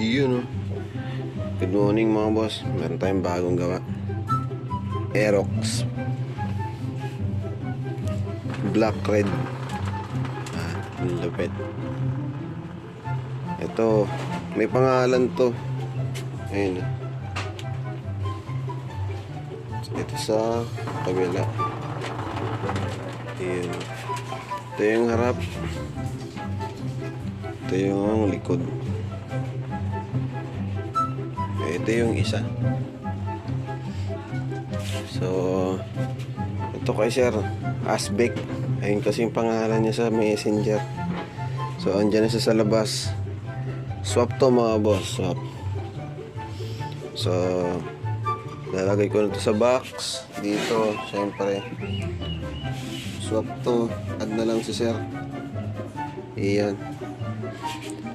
Yun oh. Good morning mga boss. Meron tayong bagong gawa. Aerox. Black red. Ah, lupit. Ito, may pangalan to. Ayun. oh. Ito sa kabila. Ayun. Ito yung harap. Ito yung likod. Ito yung isa. So, ito kay Sir, Asbek. Ayun kasi yung pangalan niya sa messenger. So, andyan na sa labas. Swap to mga boss, swap. So, lalagay ko na to sa box. Dito, syempre. Swap to. Add na lang si Sir. Iyan.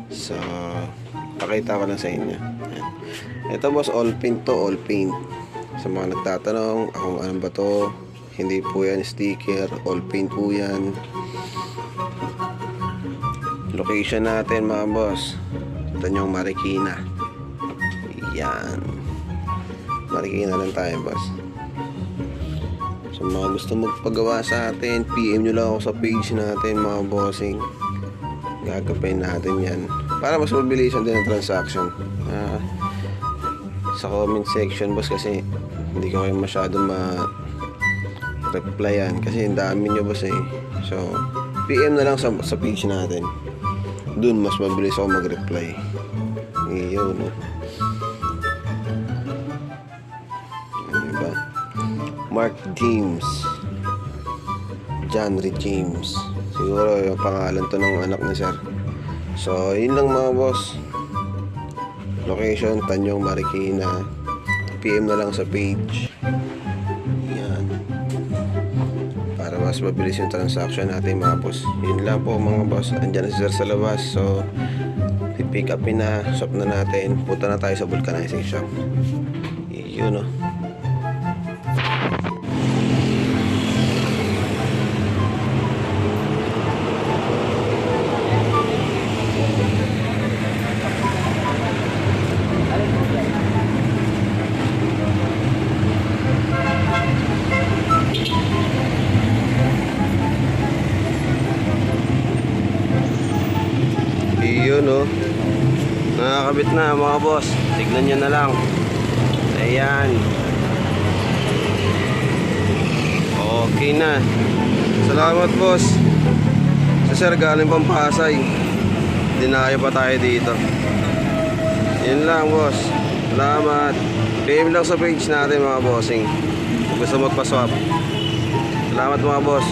So, pakita ko lang sa inyo. Ayan. Ito boss, all paint to, all paint. Sa mga nagtatanong, kung ano ba to, hindi po yan sticker, all paint po yan. Location natin mga boss. Tanyong Marikina. Yan. Marikina lang tayo boss. So mga gusto magpagawa sa atin, PM nyo lang ako sa page natin mga bossing. Gagawin natin yan. Para mas mabilisan din ang transaction. Ah, sa comment section boss kasi hindi ko kayo masyado ma replyan kasi ang dami nyo boss eh. So, PM na lang sa, sa page natin. Doon mas mabilis ako mag-reply. Iyon, no? Ano ba? Mark James. John Ray James. Siguro yung pangalan to ng anak ni sir. So, yun lang mga boss. Location, Tanyong Marikina. PM na lang sa page. Yan. Para mas mabilis yung transaction natin mga boss. Yun lang po mga boss. Andyan na si sir sa labas. So, pick upin na. Shop na natin. Punta na tayo sa vulcanizing shop. Yun oh. Iyon oh. Nakakabit na mga boss. Tignan nyo na lang. Ayan. Okay na. Salamat boss. Sa sir galing Pampasay. Dinayo pa tayo dito. Yun lang boss. Salamat. PM lang sa page natin mga bossing. Kung gusto magpa-swap. Salamat mga boss.